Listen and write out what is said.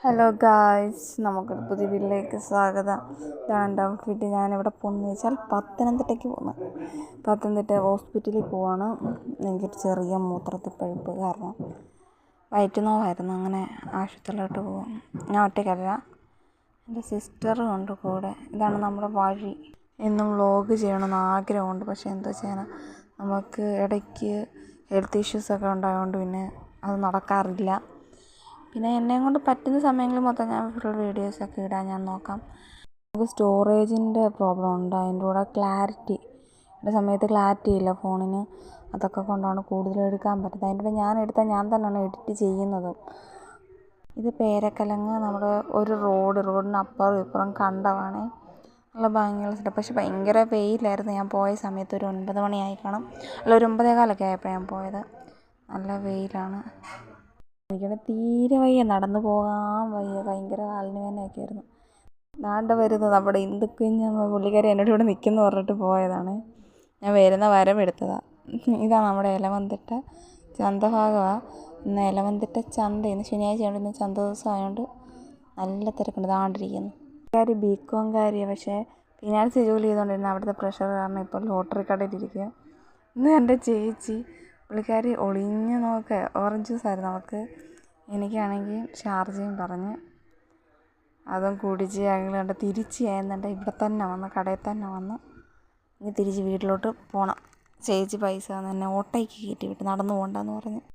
Hello guys നമുക്കൊരു പുതിയ വീട്ടിലേക്ക് സ്വാഗതം. ഇതാണ് ഔട്ട്ഫിറ്റ് ഞാനിവിടെ പോകുന്നു വെച്ചാൽ പത്തനംതിട്ടയ്ക്ക് പോകുന്നു പത്തനംതിട്ട ഹോസ്പിറ്റലിൽ പോവാണ്. എനിക്കൊരു ചെറിയ മൂത്രത്തിൽ പഴുപ്പ് കാരണം വയറ്റ് നോവായിരുന്നു അങ്ങനെ ആശുപത്രിയിലോട്ട് പോകും. ഞാൻ ഒറ്റയ്ക്കല്ല. എന്റെ സിസ്റ്ററും ഉണ്ട് കൂടെ. ഇതാണ് നമ്മുടെ വഴി. എന്നും വ്ളോഗ് ചെയ്യണമെന്ന് ആഗ്രഹമുണ്ട്. പക്ഷേ എന്തോ ചെയ്യാനാ? നമുക്ക് ഇടയ്ക്ക് ഹെൽത്ത് ഇഷ്യൂസൊക്കെ ഉണ്ടായതുകൊണ്ട് പിന്നെ അത് നടക്കാറില്ല. പിന്നെ എന്നെയും കൊണ്ട് പറ്റുന്ന സമയങ്ങളിൽ മൊത്തം ഞാൻ ഫുൾ വീഡിയോസൊക്കെ ഇടാൻ ഞാൻ നോക്കാം. നമുക്ക് സ്റ്റോറേജിന്റെ പ്രോബ്ലം ഉണ്ട്. അതിന്റെ കൂടെ ക്ലാരിറ്റി എന്റെ സമയത്ത് ക്ലാരിറ്റി ഇല്ല ഫോണിന് അതൊക്കെ കൊണ്ടാണ് കൂടുതലും എടുക്കാൻ പറ്റുന്നത്. അതിന്റെ കൂടെ ഞാൻ എടുത്താൽ ഞാൻ തന്നെയാണ് എഡിറ്റ് ചെയ്യുന്നത്. ഇത് പേരക്കലങ്ങ് നമ്മുടെ ഒരു റോഡ് റോഡിന് അപ്പുറം ഇപ്പുറം കണ്ടമാണേ നല്ല ഭംഗിയുള്ള സ്ഥലം പക്ഷെ ഭയങ്കര വെയിലായിരുന്നു. ഞാൻ പോയ സമയത്ത് ഒരു ഒൻപത് മണിയായി കാണും. അല്ല ഒരു ഒമ്പതേ കാലൊക്കെ ആയപ്പോൾ ഞാൻ പോയത്. നല്ല വെയിലാണ്. എനിക്കാണെങ്കിൽ തീരെ വയ്യ. നടന്നു പോകാൻ വയ്യ. ഭയങ്കര കാലിന് ആയിരുന്നു ദാണ്ട വരുന്നത് നമ്മുടെ ഇന്ദുക്കുഞ്ഞമ്മ പുള്ളിക്കാരി എന്നോട് ഇവിടെ നിൽക്കുന്നു പറഞ്ഞിട്ട് പോയതാണ്. ഞാൻ വരുന്ന വരം എടുത്തതാണ് ഇതാണ് നമ്മുടെ ഇലവന്തിട്ട ചന്തഭാഗമാണ് ഇന്ന് ഇലവന്തിട്ട ചന്ത. ഇന്ന് ശനിയാഴ്ച ആയതുകൊണ്ട് ഇന്ന് ചന്ത ദിവസം ആയതുകൊണ്ട് നല്ല തിരക്കുണ്ട്. ദാണ്ടിരിക്കുന്നു. പുള്ളിക്കാരി ബി കോംകാരിയാണ് പക്ഷേ ഫിനാൻസ് ജോലി ചെയ്തുകൊണ്ടിരുന്ന അവിടുത്തെ പ്രഷർ കാരണം ഇപ്പോൾ ലോട്ടറി കടയിലിരിക്കുക ഇന്ന് എന്റെ ചേച്ചി പുള്ളിക്കാരി ഒളിഞ്ഞ് നോക്ക്. ഓറഞ്ച് ജ്യൂസ് ആയിരുന്നു. അവൾക്ക് എനിക്കാണെങ്കിൽ ഷാർജയും പറഞ്ഞ് അതും കുടിച്ച് ഞങ്ങൾ തിരിച്ച് ചെയ്യുന്നുണ്ട് ഇവിടെ തന്നെ വന്ന് കടയിൽ തന്നെ വന്ന് ഇനി തിരിച്ച് വീട്ടിലോട്ട് പോകണം ചേച്ചി പൈസ തന്നെ ഓട്ടോയ്ക്ക് കയറ്റി വിട്ട്. നടന്നു പോകണ്ടെന്ന് പറഞ്ഞ്.